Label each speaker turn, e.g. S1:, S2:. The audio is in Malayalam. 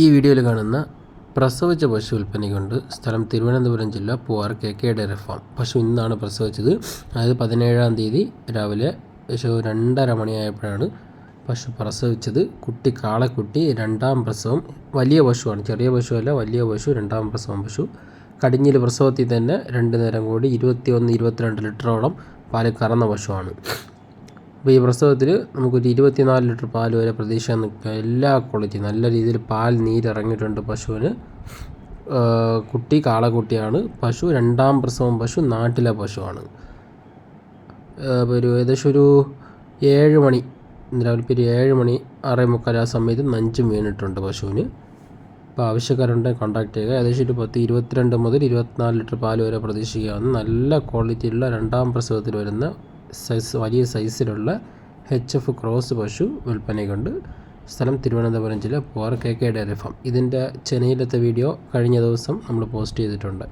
S1: ഈ വീഡിയോയിൽ കാണുന്ന പ്രസവിച്ച പശു വിൽപ്പനയ്ക്കുണ്ട് സ്ഥലം തിരുവനന്തപുരം ജില്ല Poovar K K dairy farm. പശു ഇന്നാണ് പ്രസവിച്ചത്. അതായത് പതിനേഴാം തീയതി രാവിലെ പശു രണ്ടര മണിയായപ്പോഴാണ് പശു പ്രസവിച്ചത്. കുട്ടി കാളക്കുട്ടി രണ്ടാം പ്രസവം വലിയ പശുവാണ്. ചെറിയ പശുവല്ല വലിയ പശു രണ്ടാം പ്രസവം പശു. കടിഞ്ഞിൽ പ്രസവത്തിൽ തന്നെ രണ്ട് നേരം കൂടി ഇരുപത്തി ഒന്ന് ഇരുപത്തിരണ്ട് ലിറ്ററോളം പാൽ കറന്ന പശുവാണ്. അപ്പോൾ ഈ പ്രസവത്തിൽ നമുക്കൊരു ഇരുപത്തിനാല് ലിറ്റർ പാൽ വരെ പ്രതീക്ഷ നിൽക്കുക. എല്ലാ ക്വാളിറ്റി നല്ല രീതിയിൽ പാൽ നീരിറങ്ങിയിട്ടുണ്ട് പശുവിന്. കുട്ടി കാളക്കുട്ടിയാണ്. പശു രണ്ടാം പ്രസവം പശു നാട്ടിലെ പശുവാണ്. ഒരു ഏകദേശം ഒരു ഏഴ് മണി രാവിലെ ഒരു ഏഴ് മണി ആറേ മുക്കാൽ ആ സമയത്ത് നഞ്ചും വീണിട്ടുണ്ട് പശുവിന്. അപ്പോൾ ആവശ്യക്കാരുണ്ടെങ്കിൽ കോൺടാക്ട് ചെയ്യുക. ഏകദേശം ഒരു പത്ത് ഇരുപത്തിരണ്ട് മുതൽ ഇരുപത്തിനാല് ലിറ്റർ പാൽ വരെ പ്രതീക്ഷിക്കാവുന്ന നല്ല ക്വാളിറ്റിയുള്ള രണ്ടാം പ്രസവത്തിൽ വരുന്ന സൈസ് വലിയ സൈസിലുള്ള എച്ച് എഫ് ക്രോസ് പശു വിൽപ്പനയ്ക്കുണ്ട്. സ്ഥലം തിരുവനന്തപുരം ജില്ല പോർ കെ കെ ഡയറി ഫാം ഇതിന്റെ ചെന്നൈയിലത്തെ വീഡിയോ കഴിഞ്ഞ ദിവസം നമ്മൾ പോസ്റ്റ് ചെയ്തിട്ടുണ്ട്.